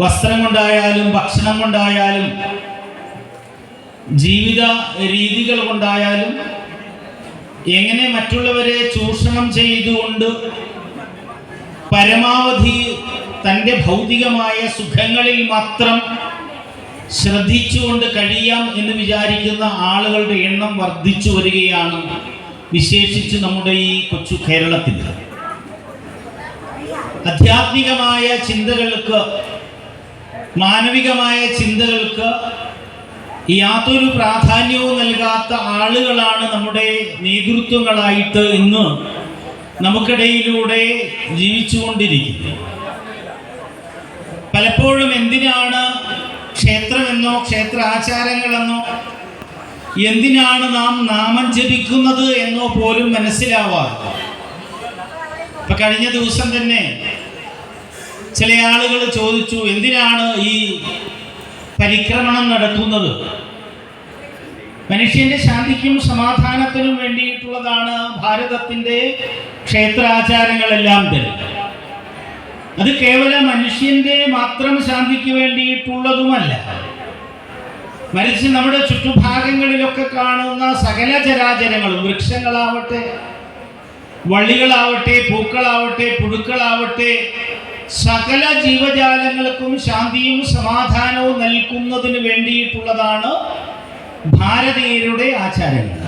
വസ്ത്രം കൊണ്ടായാലും ഭക്ഷണം കൊണ്ടായാലും ജീവിത രീതികൾ കൊണ്ടായാലും എങ്ങനെ മറ്റുള്ളവരെ ചൂഷണം ചെയ്തുകൊണ്ട് പരമാവധി തന്റെ ഭൗതികമായ സുഖങ്ങളിൽ മാത്രം ശ്രദ്ധിച്ചുകൊണ്ട് കഴിയാം എന്ന് വിചാരിക്കുന്ന ആളുകളുടെ എണ്ണം വർദ്ധിച്ചു വരികയാണ് വിശേഷിച്ച് നമ്മുടെ ഈ കൊച്ചു കേരളത്തിൽ. ആധ്യാത്മികമായ ചിന്തകൾക്ക് മാനവികമായ ചിന്തകൾക്ക് യാതൊരു പ്രാധാന്യവും നൽകാത്ത ആളുകളാണ് നമ്മുടെ നേതൃത്വങ്ങളായിട്ട് ഇന്ന് നമുക്കിടയിലൂടെ ജീവിച്ചുകൊണ്ടിരിക്കുന്നത്. പലപ്പോഴും എന്തിനാണ് ക്ഷേത്രമെന്നോ ക്ഷേത്ര ആചാരങ്ങളെന്നോ എന്തിനാണ് നാം നാമം ജപിക്കുന്നത് എന്നോ പോലും മനസ്സിലാവാതെ. ഇപ്പൊ കഴിഞ്ഞ ദിവസം തന്നെ ചില ആളുകൾ ചോദിച്ചു എന്തിനാണ് ഈ പരിക്രമണം നടത്തുന്നത്? മനുഷ്യന്റെ ശാന്തിക്കും സമാധാനത്തിനും വേണ്ടിയിട്ടുള്ളതാണ് ഭാരതത്തിന്റെ ക്ഷേത്രാചാരങ്ങളെല്ലാം തന്നെ. അത് കേവലം മനുഷ്യന്റെ മാത്രം ശാന്തിക്ക് വേണ്ടിയിട്ടുള്ളതുമല്ല. മരിച്ച് നമ്മുടെ ചുറ്റുഭാഗങ്ങളിലൊക്കെ കാണുന്ന സകല ചരാചരങ്ങളും വൃക്ഷങ്ങളാവട്ടെ വള്ളികളാവട്ടെ പൂക്കളാവട്ടെ പുഴുക്കളാവട്ടെ സകല ജീവജാലങ്ങൾക്കും ശാന്തിയും സമാധാനവും നൽകുന്നതിന് വേണ്ടിയിട്ടുള്ളതാണ് ഭാരതീയരുടെ ആചാരങ്ങൾ.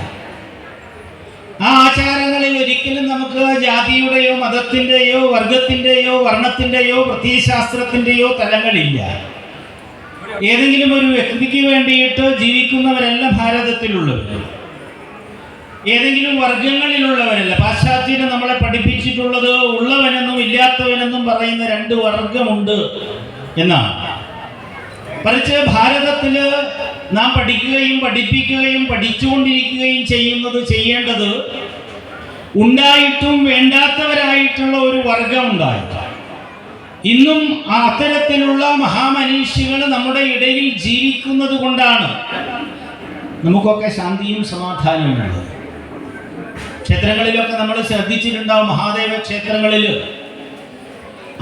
ആ ആചാരങ്ങളിൽ ഒരിക്കലും നമുക്ക് ജാതിയുടെയോ മതത്തിന്റെയോ വർഗത്തിന്റെയോ വർണത്തിന്റെയോ പ്രത്യയശാസ്ത്രത്തിന്റെയോ തലങ്ങളില്ല. ഏതെങ്കിലും ഒരു വ്യക്തിക്ക് വേണ്ടിയിട്ട് ജീവിക്കുന്നവരല്ല ഭാരതത്തിലുള്ളവർ ഏതെങ്കിലും വർഗങ്ങളിലുള്ളവരല്ല പാശ്ചാത്യന് നമ്മളെ പഠിപ്പിച്ചിട്ടുള്ളത് ഉള്ളവനെന്നും ഇല്ലാത്തവനെന്നും പറയുന്ന രണ്ട് വർഗമുണ്ട് എന്നാണ്. മറിച്ച് ഭാരതത്തിൽ നാം പഠിക്കുകയും പഠിപ്പിക്കുകയും പഠിച്ചുകൊണ്ടിരിക്കുകയും ചെയ്യുന്നത് ചെയ്യേണ്ടത് ഉണ്ടായിട്ടും വേണ്ടാത്തവരായിട്ടുള്ള ഒരു വർഗം ഉണ്ടായി ഇന്നും അത്തരത്തിലുള്ള മഹാമനീഷികൾ നമ്മുടെ ഇടയിൽ ജീവിക്കുന്നത് കൊണ്ടാണ് നമുക്കൊക്കെ ശാന്തിയും സമാധാനവും ഉള്ളത് ക്ഷേത്രങ്ങളിലൊക്കെ നമ്മൾ ശ്രദ്ധിച്ചിട്ടുണ്ടാവും മഹാദേവ ക്ഷേത്രങ്ങളിൽ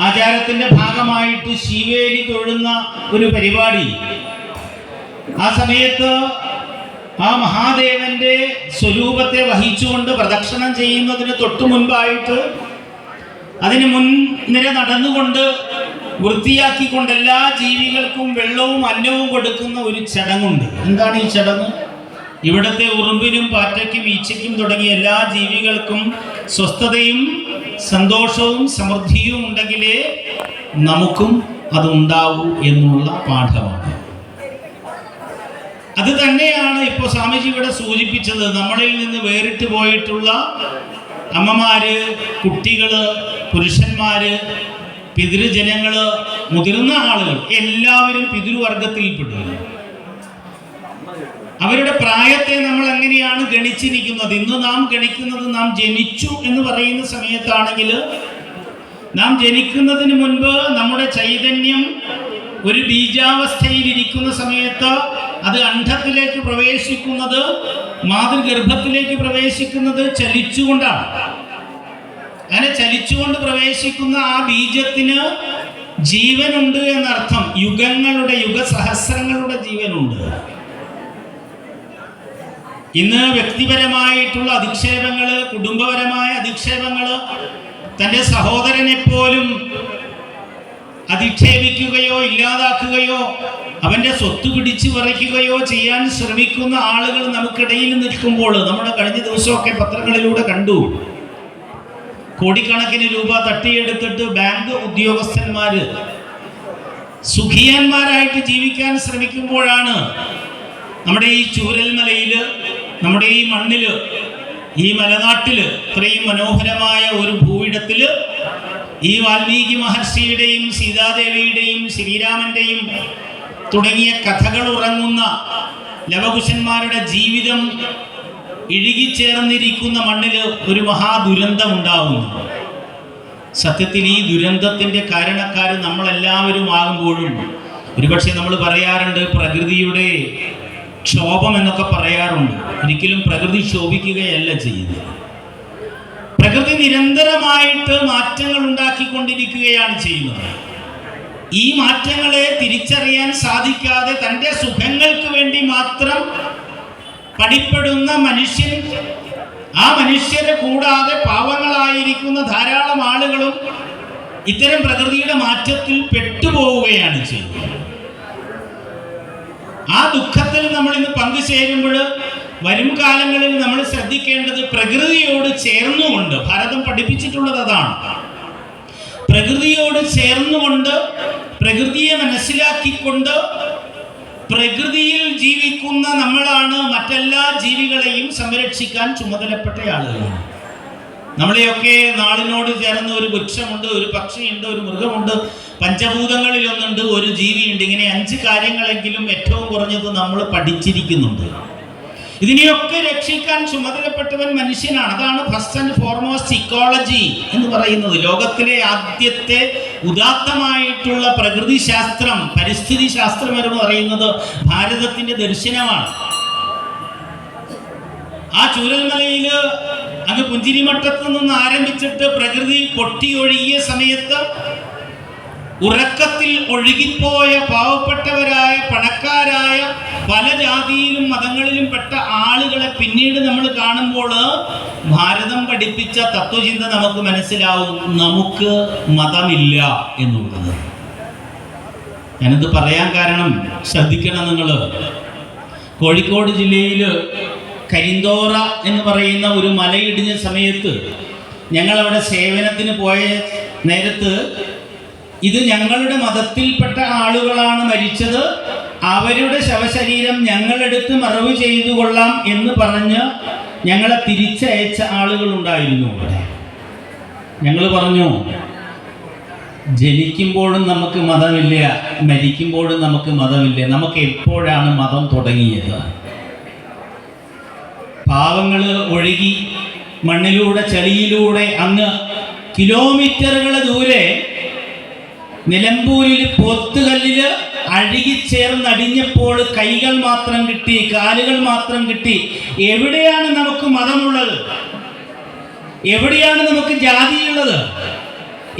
ആചാരത്തിന്റെ ഭാഗമായിട്ട് ശിവേലി തൊഴുന്ന ഒരു പരിപാടി. ആ സമയത്ത് ആ മഹാദേവന്റെ സ്വരൂപത്തെ വഹിച്ചുകൊണ്ട് പ്രദക്ഷിണം ചെയ്യുന്നതിന് തൊട്ടു മുൻപായിട്ട് അതിന് മുൻനിര നടന്നുകൊണ്ട് വൃത്തിയാക്കിക്കൊണ്ട് എല്ലാ ജീവികൾക്കും വെള്ളവും അന്നവും കൊടുക്കുന്ന ഒരു ചടങ്ങുണ്ട്. എന്താണ് ഈ ചടങ്ങ്? ഇവിടുത്തെ ഉറുമ്പിനും പാറ്റയ്ക്കും ഈച്ചയ്ക്കും തുടങ്ങിയ എല്ലാ ജീവികൾക്കും സ്വസ്ഥതയും സന്തോഷവും സമൃദ്ധിയും ഉണ്ടെങ്കിലേ നമുക്കും അതുണ്ടാവൂ എന്നുള്ള പാഠമാണ്. അത് തന്നെയാണ് ഇപ്പോൾ ഇവിടെ സൂചിപ്പിച്ചത്. നമ്മളിൽ നിന്ന് വേറിട്ട് പോയിട്ടുള്ള അമ്മമാര് കുട്ടികൾ പുരുഷന്മാര് പിതൃജനങ്ങൾ മുതിർന്ന ആളുകൾ എല്ലാവരും പിതൃവർഗത്തിൽപ്പെടുന്നു. അവരുടെ പ്രായത്തെ നമ്മൾ എങ്ങനെയാണ് ഗണിച്ചിരിക്കുന്നത്? ഇന്ന് നാം ഗണിക്കുന്നത് നാം ജനിച്ചു എന്ന് പറയുന്ന സമയത്താണെങ്കിൽ നാം ജനിക്കുന്നതിന് മുൻപ് നമ്മുടെ ചൈതന്യം ഒരു ബീജാവസ്ഥയിൽ ഇരിക്കുന്ന സമയത്ത് അത് അണ്ഡത്തിലേക്ക് പ്രവേശിക്കുന്നത് മാതൃഗർഭത്തിലേക്ക് പ്രവേശിക്കുന്നത് ചലിച്ചുകൊണ്ടാണ്. അങ്ങനെ ചലിച്ചുകൊണ്ട് പ്രവേശിക്കുന്ന ആ ബീജത്തിന് ജീവനുണ്ട് എന്നർത്ഥം. യുഗങ്ങളുടെ യുഗസഹസ്രങ്ങളുടെ ജീവനുണ്ട്. ഇന്ന് വ്യക്തിപരമായിട്ടുള്ള അധിക്ഷേപങ്ങൾ കുടുംബപരമായ അധിക്ഷേപങ്ങൾ തന്റെ സഹോദരനെ പോലും അധിക്ഷേപിക്കുകയോ ഇല്ലാതാക്കുകയോ അവന്റെ സ്വത്ത് പിടിച്ചു പറിക്കുകയോ ചെയ്യാൻ ശ്രമിക്കുന്ന ആളുകൾ നമുക്കിടയിൽ നിൽക്കുമ്പോൾ നമ്മുടെ കഴിഞ്ഞ ദിവസമൊക്കെ പത്രങ്ങളിലൂടെ കണ്ടു. കോടിക്കണക്കിന് രൂപ തട്ടിയെടുത്തിട്ട് ബാങ്ക് ഉദ്യോഗസ്ഥന്മാര് സുഖിയന്മാരായിട്ട് ജീവിക്കാൻ ശ്രമിക്കുമ്പോഴാണ് നമ്മുടെ ഈ ചൂരൽമലയിൽ നമ്മുടെ ഈ മണ്ണിൽ ഈ മലനാട്ടിൽ ഇത്രയും മനോഹരമായ ഒരു ഭൂയിടത്തിൽ ഈ വാൽമീകി മഹർഷിയുടെയും സീതാദേവിയുടെയും ശ്രീരാമന്റെയും തുടങ്ങിയ കഥകൾ ഉറങ്ങുന്ന ലവകുശന്മാരുടെ ജീവിതം ഇഴുകിച്ചേർന്നിരിക്കുന്ന മണ്ണിൽ ഒരു മഹാദുരന്തം ഉണ്ടാവുന്നു. സത്യത്തിൽ ഈ ദുരന്തത്തിന്റെ കാരണക്കാർ നമ്മളെല്ലാവരും ആകുമ്പോഴും ഒരുപക്ഷെ നമ്മൾ പറയാറുണ്ട് പ്രകൃതിയുടെ ക്ഷോഭം എന്നൊക്കെ പറയാറുണ്ട്. ഒരിക്കലും പ്രകൃതി ക്ഷോഭിക്കുകയല്ല ചെയ്യുന്നത്. പ്രകൃതി നിരന്തരമായിട്ട് മാറ്റങ്ങൾ ഉണ്ടാക്കിക്കൊണ്ടിരിക്കുകയാണ് ചെയ്യുന്നത്. ഈ മാറ്റങ്ങളെ തിരിച്ചറിയാൻ സാധിക്കാതെ തന്റെ സുഖങ്ങൾക്ക് വേണ്ടി മാത്രം പഠിപ്പെടുന്ന മനുഷ്യൻ ആ മനുഷ്യരെ കൂടാതെ പാവങ്ങളായിരിക്കുന്ന ധാരാളം ആളുകളും ഇത്തരം പ്രകൃതിയുടെ മാറ്റത്തിൽ പെട്ടുപോവുകയാണ് ചെയ്യുന്നത്. ആ ദുഃഖത്തിൽ നമ്മൾ ഇന്ന് പങ്കു ചേരുമ്പോൾ വരും കാലങ്ങളിൽ നമ്മൾ ശ്രദ്ധിക്കേണ്ടത് പ്രകൃതിയോട് ചേർന്നുകൊണ്ട് ഭാരതം പഠിപ്പിച്ചിട്ടുള്ളത് അതാണ്. പ്രകൃതിയോട് ചേർന്നുകൊണ്ട് പ്രകൃതിയെ മനസ്സിലാക്കിക്കൊണ്ട് പ്രകൃതിയിൽ ജീവിക്കുന്ന നമ്മളാണ് മറ്റെല്ലാ ജീവികളെയും സംരക്ഷിക്കാൻ ചുമതലപ്പെട്ട ആളുകളാണ്. നമ്മളെയൊക്കെ നാളിനോട് ചേർന്ന് ഒരു വൃക്ഷമുണ്ട് ഒരു പക്ഷിയുണ്ട് ഒരു മൃഗമുണ്ട് പഞ്ചഭൂതങ്ങളിൽ ഒന്നുണ്ട് ഒരു ജീവിയുണ്ട്. ഇങ്ങനെ അഞ്ച് കാര്യങ്ങളെങ്കിലും ഏറ്റവും കുറഞ്ഞത് നമ്മൾ പഠിച്ചിരിക്കുന്നുണ്ട്. ഇതിനെയൊക്കെ രക്ഷിക്കാൻ ചുമതലപ്പെട്ടവൻ മനുഷ്യനാണ്. അതാണ് ഫസ്റ്റ് ആൻഡ് ഫോർമോസ്റ്റ് ഇക്കോളജി എന്ന് പറയുന്നത്. ലോകത്തിലെ ആദ്യത്തെ ഉദാത്തമായിട്ടുള്ള പ്രകൃതി ശാസ്ത്രം പരിസ്ഥിതി ശാസ്ത്രം എന്ന് പറയുന്നത് ഭാരതത്തിന്റെ ദർശനമാണ്. ആ ചൂരൽമലയിൽ അങ്ങ് പുഞ്ചിരിമട്ടത്ത് നിന്ന് ആരംഭിച്ചിട്ട് പ്രകൃതി പൊട്ടിയൊഴുകിയ സമയത്ത് ഉറക്കത്തിൽ ഒഴുകിപ്പോയ പാവപ്പെട്ടവരായ പണക്കാരായ പല ജാതിയിലും മതങ്ങളിലും പെട്ട ആളുകളെ പിന്നീട് നമ്മൾ കാണുമ്പോൾ ഭാരതം പഠിപ്പിച്ച തത്വചിന്ത നമുക്ക് മനസ്സിലാവും. നമുക്ക് മതമില്ല എന്നുള്ളത്. ഞാനിത് പറയാൻ കാരണം ശ്രദ്ധിക്കണം നിങ്ങൾ. കോഴിക്കോട് ജില്ലയിൽ കരിന്തോറ എന്ന് പറയുന്ന ഒരു മലയിടിഞ്ഞ സമയത്ത് ഞങ്ങളവിടെ സേവനത്തിന് പോയ നേരത്ത് ഇത് ഞങ്ങളുടെ മതത്തിൽപ്പെട്ട ആളുകളാണ് മരിച്ചത്. അവരുടെ ശവശരീരം ഞങ്ങളെടുത്ത് മറവ് ചെയ്തു കൊള്ളാം എന്ന് പറഞ്ഞ് ഞങ്ങളെ തിരിച്ചയച്ച ആളുകളുണ്ടായിരുന്നു അവിടെ. ഞങ്ങൾ പറഞ്ഞു ജനിക്കുമ്പോഴും നമുക്ക് മതമില്ല മരിക്കുമ്പോഴും നമുക്ക് മതമില്ല. നമുക്ക് എപ്പോഴാണ് മതം തുടങ്ങിയത്? പാവങ്ങൾ ഒഴുകി മണ്ണിലൂടെ ചെളിയിലൂടെ അങ്ങ് കിലോമീറ്ററുകൾ ദൂരെ നിലമ്പൂരിൽ പോത്തുകല്ലിൽ അഴുകിച്ചേർന്നടിഞ്ഞപ്പോൾ കൈകൾ മാത്രം കിട്ടി കാലുകൾ മാത്രം കിട്ടി. എവിടെയാണ് നമുക്ക് മതമുള്ളത്? എവിടെയാണ് നമുക്ക് ജാതിയുള്ളത്?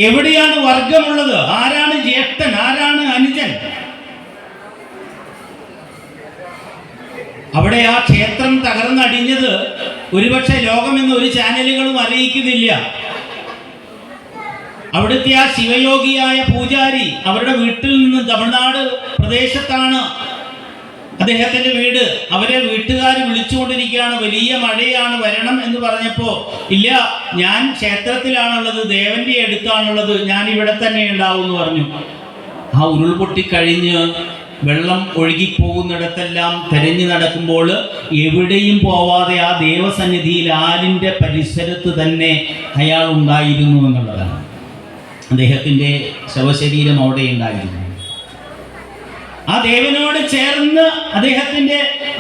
എവിടെയാണ് വർഗമുള്ളത്? ആരാണ് ജ്യേഷ്ഠൻ? ആരാണ് അനുജൻ? അവിടെ ആ ക്ഷേത്രം തകർന്നടിഞ്ഞത് ഒരുപക്ഷെ ലോകമെന്ന് ഒരു ചാനലുകളും അറിയിക്കുന്നില്ല. അവിടുത്തെ ആ ശിവയോഗിയായ പൂജാരി അവരുടെ വീട്ടിൽ നിന്ന് തമിഴ്നാട് പ്രദേശത്താണ് അദ്ദേഹത്തിന്റെ വീട്. അവരെ വീട്ടുകാർ വിളിച്ചുകൊണ്ടിരിക്കുകയാണ്. വലിയ മഴയാണ് വരണം എന്ന് പറഞ്ഞപ്പോ ഇല്ല ഞാൻ ക്ഷേത്രത്തിലാണുള്ളത് ദേവന്റെ അടുത്താണുള്ളത് ഞാൻ ഇവിടെ തന്നെ ഉണ്ടാവും എന്ന് പറഞ്ഞു. ആ ഉരുൾപൊട്ടി കഴിഞ്ഞ് വെള്ളം ഒഴുകിപ്പോകുന്നിടത്തെല്ലാം തെരഞ്ഞു നടക്കുമ്പോൾ എവിടെയും പോവാതെ ആ ദേവസന്നിധിയിൽ ആലിന്റെ പരിസരത്ത് തന്നെ അയാൾ ഉണ്ടായിരുന്നു എന്നുള്ളതാണ്. അദ്ദേഹത്തിന്റെ ശവശരീരം അവിടെ ഉണ്ടായിരുന്നു. ആ ദേവനോട് ചേർന്ന് അദ്ദേഹത്തിന്റെ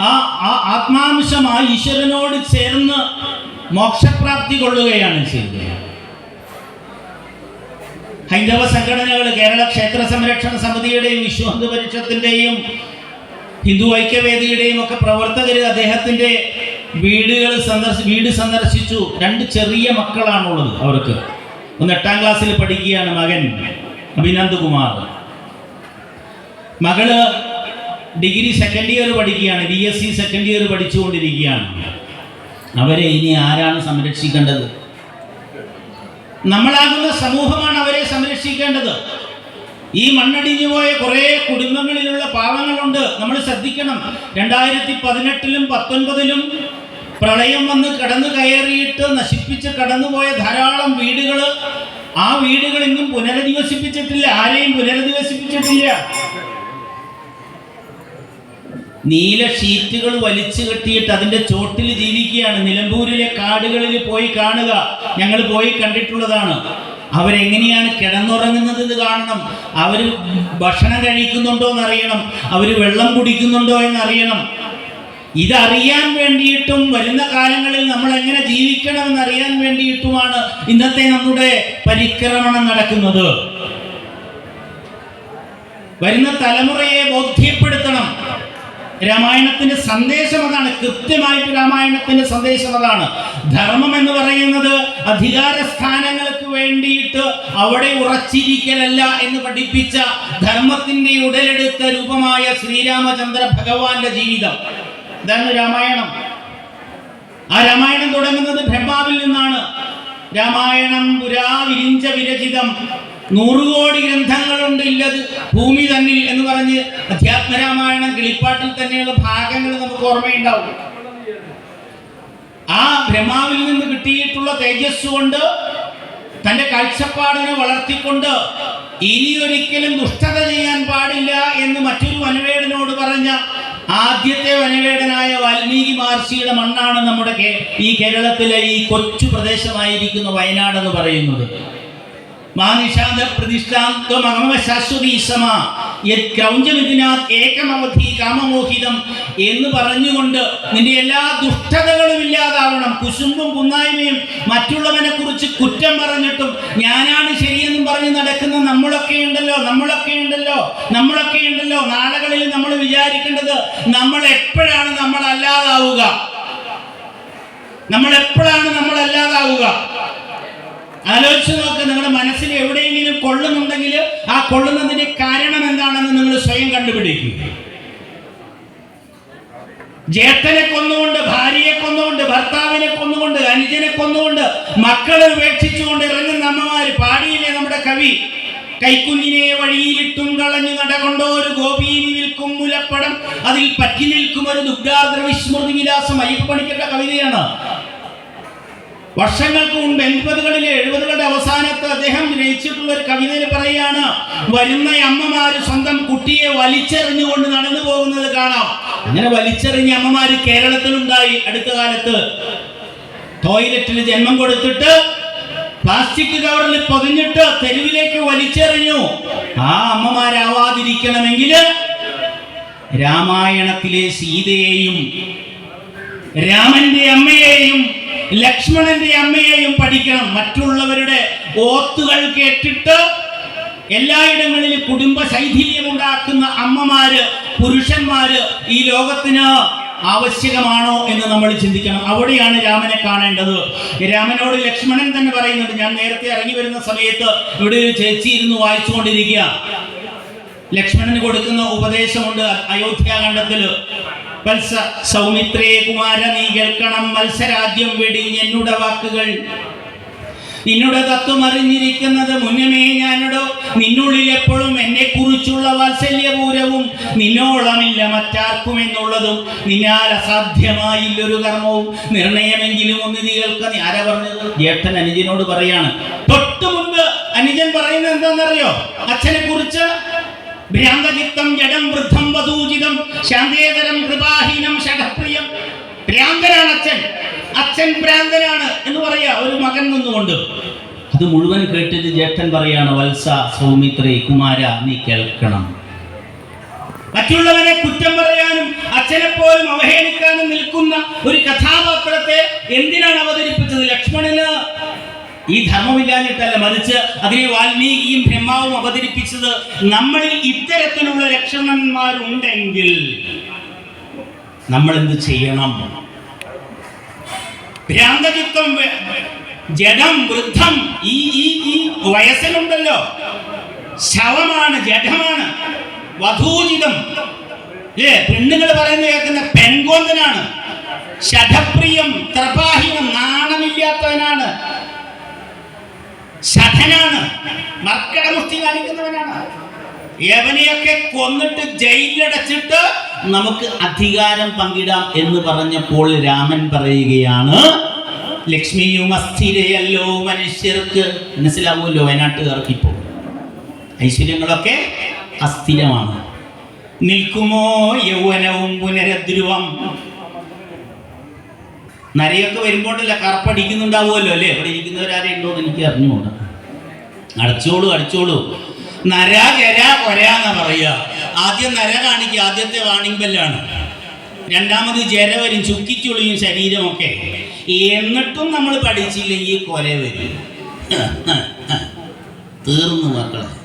ആ ആ ആത്മാംശം ആ ഈശ്വരനോട് ചേർന്ന് മോക്ഷപ്രാപ്തി കൊള്ളുകയാണ് ചെയ്തത്. ഹൈന്ദവ സംഘടനകൾ കേരള ക്ഷേത്ര സംരക്ഷണ സമിതിയുടെയും വിശ്വ ഹിന്ദു പരിഷത്തിന്റെയും ഹിന്ദു ഐക്യവേദിയുടെയും ഒക്കെ പ്രവർത്തകർ അദ്ദേഹത്തിന്റെ വീടുകൾ സന്ദർശി വീട് സന്ദർശിച്ചു. രണ്ട് ചെറിയ മക്കളാണുള്ളത് അവർക്ക്. ഒന്ന് എട്ടാം ക്ലാസ്സിൽ പഠിക്കുകയാണ് മകൻ അഭിനന്ദ് കുമാർ മകൾ ഡിഗ്രി സെക്കൻഡ് ഇയർ പഠിക്കുകയാണ് B S C second year പഠിച്ചുകൊണ്ടിരിക്കുകയാണ്. അവരെ ഇനി ആരാണ് സംരക്ഷിക്കേണ്ടത്? നമ്മളാകുന്ന സമൂഹമാണ് അവരെ സംരക്ഷിക്കേണ്ടത്. ഈ മണ്ണടിഞ്ഞു പോയ കുറേ കുടുംബങ്ങളിലുള്ള പാവങ്ങളുണ്ട്. നമ്മൾ ശ്രദ്ധിക്കണം. രണ്ടായിരത്തി പതിനെട്ടിലും പത്തൊൻപതിലും പ്രളയം വന്ന് കടന്നു കയറിയിട്ട് നശിപ്പിച്ച് കടന്നുപോയ ധാരാളം വീടുകൾ ആ വീടുകൾ ഇന്നും പുനരധിവസിപ്പിച്ചിട്ടില്ല ആരെയും പുനരധിവസിപ്പിച്ചിട്ടില്ല. നീല ഷീറ്റുകൾ വലിച്ചു കെട്ടിയിട്ട് അതിന്റെ ചോട്ടിൽ ജീവിക്കുകയാണ്. നിലമ്പൂരിലെ കാടുകളിൽ പോയി കാണുക. ഞങ്ങൾ പോയി കണ്ടിട്ടുള്ളതാണ്. അവരെങ്ങനെയാണ് കിടന്നുറങ്ങുന്നത് ഇത് കാണണം. അവർ ഭക്ഷണം കഴിക്കുന്നുണ്ടോ എന്നറിയണം അവർ വെള്ളം കുടിക്കുന്നുണ്ടോ എന്നറിയണം. ഇതറിയാൻ വേണ്ടിയിട്ടും വരുന്ന കാലങ്ങളിൽ നമ്മൾ എങ്ങനെ ജീവിക്കണമെന്ന് അറിയാൻ വേണ്ടിയിട്ടുമാണ് ഇന്നത്തെ നമ്മുടെ പരിക്രമണം നടക്കുന്നത്. വരുന്ന തലമുറയെ ബോധ്യപ്പെടുത്തണം. രാമായണത്തിന്റെ സന്ദേശം അതാണ്. കൃത്യമായിട്ട് രാമായണത്തിന്റെ സന്ദേശം അതാണ്. ധർമ്മം എന്ന് പറയുന്നത് അധികാര സ്ഥാനങ്ങൾക്ക് വേണ്ടിയിട്ട് അവിടെ ഉറച്ചിരിക്കലല്ല എന്ന് പഠിപ്പിച്ച ധർമ്മത്തിന്റെ ഉടലെടുത്ത രൂപമായ ശ്രീരാമചന്ദ്ര ഭഗവാന്റെ ജീവിതം. ഇതാണ് രാമായണം. ആ രാമായണം തുടങ്ങുന്നത് ബ്രഹ്മാവിൽ നിന്നാണ്. രാമായണം പുരാ വിരിഞ്ച വിരചിതം നൂറുകോടി ഗ്രന്ഥങ്ങളുണ്ട് ഇല്ലത് ഭൂമി തന്നിൽ എന്ന് പറഞ്ഞ് അധ്യാത്മരാമായണം കിളിപ്പാട്ടിൽ തന്നെയുള്ള ഭാഗങ്ങൾ നമുക്ക് ഓർമ്മയുണ്ടാവും. ആ ബ്രഹ്മാവിൽ നിന്ന് കിട്ടിയിട്ടുള്ള തേജസ് കൊണ്ട് തന്റെ കാഴ്ചപ്പാടിനെ വളർത്തിക്കൊണ്ട് ഇനി ഒരിക്കലും ദുഷ്ടത ചെയ്യാൻ പാടില്ല എന്ന് മറ്റൊരു വനവേടനോട് പറഞ്ഞ ആദ്യത്തെ വനവേടനായ വാൽമീകി മഹർഷിയുടെ മണ്ണാണ് നമ്മുടെ ഈ കേരളത്തിലെ ഈ കൊച്ചു പ്രദേശമായിരിക്കുന്ന വയനാട് എന്ന് പറയുന്നത്. കാമമോഹിതം എന്ന് പറഞ്ഞുകൊണ്ട് നിന്റെ എല്ലാ ദുഷ്ടതകളും ഇല്ലാതാവണം. കുശുമ്പും കുന്നായ്മയും മറ്റുള്ളവനെ കുറിച്ച് കുറ്റം പറഞ്ഞിട്ടും ഞാനാണ് ശരിയെന്നും പറഞ്ഞ് നടക്കുന്ന നമ്മളൊക്കെ ഉണ്ടല്ലോ നമ്മളൊക്കെ ഉണ്ടല്ലോ നമ്മളൊക്കെ ഉണ്ടല്ലോ. നാളുകളിൽ നമ്മൾ വിചാരിക്കേണ്ടത് നമ്മൾ എപ്പോഴാണ് നമ്മൾ അല്ലാതാവുക നമ്മൾ എപ്പോഴാണ് നമ്മൾ അല്ലാതാവുക ആലോചിച്ച് നോക്ക് നിങ്ങളുടെ മനസ്സിൽ എവിടെയെങ്കിലും കൊള്ളുന്നുണ്ടെങ്കിൽ ആ കൊള്ളുന്നതിന്റെ കാരണം എന്താണെന്ന് നിങ്ങൾ സ്വയം കണ്ടുപിടിക്കുക ജേത്തനെ കൊന്നുകൊണ്ട് ഭാര്യയെ കൊന്നുകൊണ്ട് ഭർത്താവിനെ കൊന്നുകൊണ്ട് അനുജനെ കൊന്നുകൊണ്ട് മക്കളെ ഉപേക്ഷിച്ചുകൊണ്ട് ഇറങ്ങുന്ന അമ്മമാര് പാടിയില്ലേ നമ്മുടെ കവി? കൈക്കുഞ്ഞിനെ വഴിയിലിട്ടും കളഞ്ഞു നടകൊണ്ടോ ഒരു ഗോപീനി നിൽക്കും മുലപ്പടം. അതിൽ പറ്റി നിൽക്കും ഒരു ദുഗ്ധാർദ്ര വിസ്മൃതി വിലാസം അയ്യപ്പണിക്കേണ്ട കവിതയാണ്. വർഷങ്ങൾക്ക് മുമ്പ് എൺപതുകളിലെ എഴുപതുകളുടെ അവസാനത്ത് അദ്ദേഹം രചിച്ചിട്ടുള്ള ഒരു കവിതയിൽ പറയുകയാണ് വരുന്ന അമ്മമാര് സ്വന്തം കുട്ടിയെ വലിച്ചെറിഞ്ഞുകൊണ്ട് നടന്നു പോകുന്നത് കാണാം. അങ്ങനെ വലിച്ചെറിഞ്ഞ അമ്മമാര് കേരളത്തിലുണ്ടായി അടുത്ത കാലത്ത്. ടോയ്ലറ്റിൽ ജന്മം കൊടുത്തിട്ട് പ്ലാസ്റ്റിക് കവറിൽ പൊതിഞ്ഞിട്ട് തെരുവിലേക്ക് വലിച്ചെറിഞ്ഞു. ആ അമ്മമാരാവാതിരിക്കണമെങ്കിൽ രാമായണത്തിലെ സീതയെയും രാമന്റെ അമ്മയെയും ലക്ഷ്മണന്റെ അമ്മയെയും പഠിക്കണം. മറ്റുള്ളവരുടെ ഓത്തുകൾ കേട്ടിട്ട് എല്ലായിടങ്ങളിലും കുടുംബ ശൈഥില്യം ഉണ്ടാക്കുന്ന അമ്മമാര് പുരുഷന്മാര് ഈ ലോകത്തിന് ആവശ്യകമാണോ എന്ന് നമ്മൾ ചിന്തിക്കണം. അവിടെയാണ് രാമനെ കാണേണ്ടത്. രാമനോട് ലക്ഷ്മണൻ തന്നെ പറയുന്നുണ്ട് ഞാൻ നേരത്തെ ഇറങ്ങി വരുന്ന സമയത്ത് ഇവിടെ ഒരു ചേച്ചി ഇരുന്ന് വായിച്ചുകൊണ്ടിരിക്കുക. ലക്ഷ്മണന് കൊടുക്കുന്ന ഉപദേശമുണ്ട് അയോധ്യാഖണ്ഡത്തിൽ വത്സ സൗമിത്രേ കുമാര നീ കേൾക്കണം മത്സരാദ്യം വെടിഞ്ഞ് എന്നുടെ വാക്കുകൾ. നിന്നുടെ തത്വം അറിഞ്ഞിരിക്കുന്നത് മുന്നമേ ഞാനിടോ. നിന്നുള്ളിൽ എപ്പോഴും എന്നെ കുറിച്ചുള്ള വാത്സല്യപൂരവും നിന്നോളമില്ല മറ്റാർക്കും എന്നുള്ളതും നിന്നാൽ അസാധ്യമായില്ലൊരു കർമ്മവും. നിർണയമെങ്കിലും ഒന്ന് നീ കേൾക്ക നീ ആരാ പറഞ്ഞത്? ജേഷ്ഠൻ അനുജനോട് പറയാണ്. തൊട്ടു മുൻപ് അനുജൻ പറയുന്നത് എന്താണെന്നറിയോ? അച്ഛനെ കുറിച്ച് ഭ്രാന്തചിത്തം ജഡം വൃദ്ധം വധൂചിതം ശാന്തേതരം കൃപാഹീനം ശഖപ്രിയം ഭ്രാന്തനാണ് അച്ഛൻ. അച്ഛൻ ഭ്രാന്തനാണ് എന്ന് പറയാ ഒരു മകൻ നിന്നുകൊണ്ട്. അത് മുഴുവൻ കേട്ടിട്ട് ജേഷ്ഠൻ പറയാണ് വത്സ സൗമിത്രി കുമാര നീ കേൾക്കണം. മറ്റുള്ളവരെ കുറ്റം പറയാനും അച്ഛനെപ്പോലും അവഹേളിക്കാനും നിൽക്കുന്ന ഒരു കഥാപാത്രത്തെ എന്തിനാണ് അവതരിപ്പിച്ചത് ലക്ഷ്മണന്? ഈ ധർമ്മമില്ലാഞ്ഞിട്ടല്ല മറിച്ച് അതിനെ വാൽമീകിയും ബ്രഹ്മാവും അവതരിപ്പിച്ചത് നമ്മളിൽ ഇത്തരത്തിലുള്ള ലക്ഷണന്മാരുണ്ടെങ്കിൽ നമ്മൾ എന്ത് ചെയ്യണം ഭ്രാന്തചിത്വം ജഡം വൃദ്ധം ഈ ഈ ഈ വയസ്സിലുണ്ടല്ലോ. ശവമാണ് ജഡമാണ് വധൂചിതം. ഏ പെണ്ണുങ്ങൾ പറയുന്നത് കേൾക്കുന്ന പെൺകോന്തനാണ്. ശഠപ്രിയം ത്രപാഹീനം നാണമില്ലാത്തവനാണ്. ശഠനാണ് മർക്കടമുഷ്ടി കാണിക്കുന്നവനാണ്. യവനിയൊക്കെ കൊന്നിട്ട് ജയിലിലടച്ചിട്ട് നമുക്ക് അധികാരം പങ്കിടാം എന്ന് പറഞ്ഞപ്പോൾ രാമൻ പറയുകയാണ് ലക്ഷ്മിയും അസ്ഥിരയല്ലോ മനുഷ്യർക്ക്. മനസ്സിലാവുമല്ലോ വയനാട്ടുകാർക്ക് ഇപ്പോൾ ഐശ്വര്യങ്ങളൊക്കെ അസ്ഥിരമാണ്. നിൽക്കുമോ യൗവനവും പുനരദ്രുവം? നരയൊക്കെ വരുമ്പോഴല്ല കറപ്പടിക്കുന്നുണ്ടാവുമല്ലോ അല്ലേ? ഇവിടെ ഇരിക്കുന്നവരാരെ ഉണ്ടോ എന്ന് എനിക്ക് അറിഞ്ഞുകൂടാ. അടച്ചോളൂ അടിച്ചോളൂ. നര ജര കൊരാന്ന പറയുക. ആദ്യം നര കാണിക്കുക. ആദ്യത്തെ വാണിംഗ് ബെല്ലാണ്. രണ്ടാമത് ജര വരും. ചുക്കിച്ചുളിയും ശരീരമൊക്കെ. എന്നിട്ടും നമ്മൾ പഠിച്ചില്ലെങ്കിൽ കൊല വരും. തീർന്നു മക്കളെ.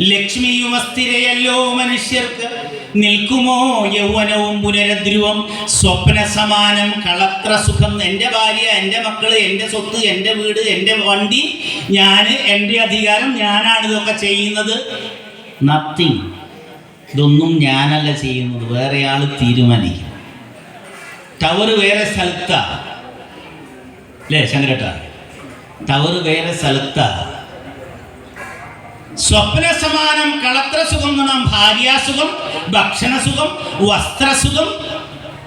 ലക്ഷ്മിയും അസ്ഥിരയല്ലോ മനുഷ്യർക്ക്. നിൽക്കുമോ യൗവനവും പുനരദ്രുവം? സ്വപ്ന സമാനം കളത്ര സുഖം. എന്റെ ഭാര്യ എന്റെ മക്കൾ എന്റെ സ്വത്ത് എന്റെ വീട് എന്റെ വണ്ടി ഞാൻ എന്റെ അധികാരം ഞാനാണ് ഇതൊക്കെ ചെയ്യുന്നത്. നത്തിങ് ഇതൊന്നും ഞാനല്ല ചെയ്യുന്നത്. വേറെ ആൾ തീരുമാനിക്കും. ടവർ വേറെ സ്ഥലത്താ. അല്ലേ ശങ്കരട്ട? ടവർ വേറെ സ്ഥലത്താ. സ്വപ്ന സമാനം കളത്രസുഖം പറഞ്ഞാൽ ഭാര്യാസുഖം ഭക്ഷണസുഖം വസ്ത്രസുഖം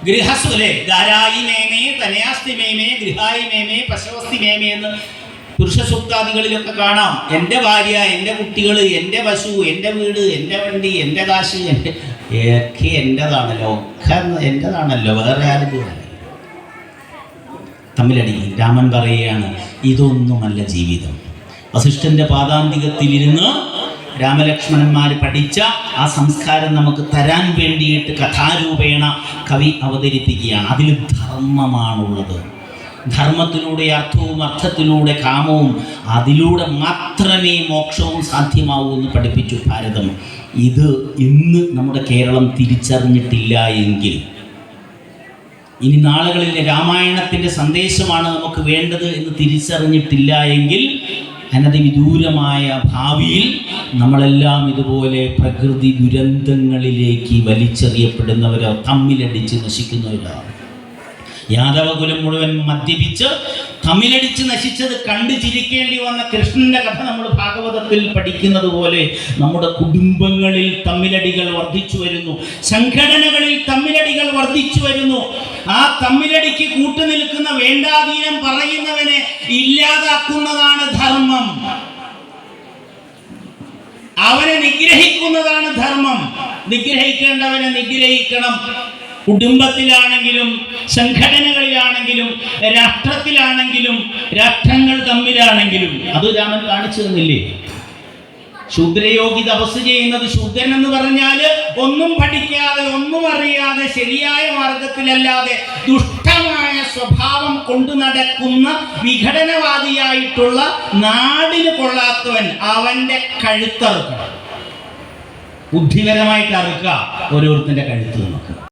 ഗൃഹസുഖം അല്ലേ? ധാരായി മേമേ തനയാസ്തി മേമേ ഗൃഹായി മേമേ പശവസ്തി മേമേ എന്ന് പുരുഷ കാണാം. എന്റെ ഭാര്യ എന്റെ കുട്ടികൾ എന്റെ പശു എന്റെ വീട് എന്റെ വണ്ടി എന്റെ കാശ് എന്റെ ഒക്കെ എന്റെതാണല്ലോ. ഒക്കെ എന്റെതാണല്ലോ. വേറെ ആരും തമ്മിലടി രാമൻ പറയുകയാണ് ഇതൊന്നുമല്ല ജീവിതം. വസിഷ്ഠന്റെ പാദാന്തികത്തിലിരുന്ന് രാമലക്ഷ്മണന്മാർ പഠിച്ച ആ സംസ്കാരം നമുക്ക് തരാൻ വേണ്ടിയിട്ട് കഥാരൂപേണ കവി അവതരിപ്പിക്കുകയാണ്. അതിൽ ധർമ്മമാണുള്ളത്. ധർമ്മത്തിലൂടെ അർത്ഥവും അർത്ഥത്തിലൂടെ കാമവും അതിലൂടെ മാത്രമേ മോക്ഷവും സാധ്യമാവൂ എന്ന് പഠിപ്പിച്ചു ഭാരതം. ഇത് ഇന്ന് നമ്മുടെ കേരളം തിരിച്ചറിഞ്ഞിട്ടില്ല എങ്കിൽ. ഇനി നാളുകളിലെ രാമായണത്തിന്റെ സന്ദേശമാണ് നമുക്ക് വേണ്ടത് എന്ന് തിരിച്ചറിഞ്ഞിട്ടില്ല എങ്കിൽ അനധിവിദൂരമായ ഭാവിയിൽ നമ്മളെല്ലാം ഇതുപോലെ പ്രകൃതി ദുരന്തങ്ങളിലേക്ക് വലിച്ചെറിയപ്പെടുന്നവരോ തമ്മിലടിച്ച് നശിക്കുന്നവരോ. യാദവകുലം മുഴുവൻ മദ്യപിച്ച് തമ്മിലടിച്ച് നശിച്ചത് കണ്ടു ചിരിക്കേണ്ടി വന്ന കൃഷ്ണന്റെ കഥ നമ്മൾ ഭാഗവതത്തിൽ പഠിക്കുന്നത് പോലെ നമ്മുടെ കുടുംബങ്ങളിൽ തമ്മിലടികൾ വർദ്ധിച്ചു വരുന്നു. സംഘടനകളിൽ തമ്മിലടികൾ വർദ്ധിച്ചു വരുന്നു. ആ തമ്മിലടിക്ക് കൂട്ടുനിൽക്കുന്ന വേണ്ടാധീനം പറയുന്നവനെ ഇല്ലാതാക്കുന്നതാണ് ധർമ്മം. അവനെ നിഗ്രഹിക്കുന്നതാണ് ധർമ്മം. നിഗ്രഹിക്കേണ്ടവനെ നിഗ്രഹിക്കണം. കുടുംബത്തിലാണെങ്കിലും സംഘടനകളിലാണെങ്കിലും രാഷ്ട്രത്തിലാണെങ്കിലും രാഷ്ട്രങ്ങൾ തമ്മിലാണെങ്കിലും. അത് രാമൻ കാണിച്ചു തന്നില്ലേ? ശൂദ്രയോഗി തപസ് ചെയ്യുന്നത് ശൂദ്രൻ എന്ന് പറഞ്ഞാൽ ഒന്നും പഠിക്കാതെ ഒന്നും അറിയാതെ ശരിയായ മാർഗത്തിലല്ലാതെ ദുഷ്ടമായ സ്വഭാവം കൊണ്ടു നടക്കുന്ന വിഘടനവാദിയായിട്ടുള്ള നാടിന് കൊള്ളാത്തവൻ അവന്റെ കഴുത്തറുക്കണം. ബുദ്ധിപരമായിട്ട് അറുക്കുക ഓരോരുത്തന്റെ കഴുത്ത് നമുക്ക്.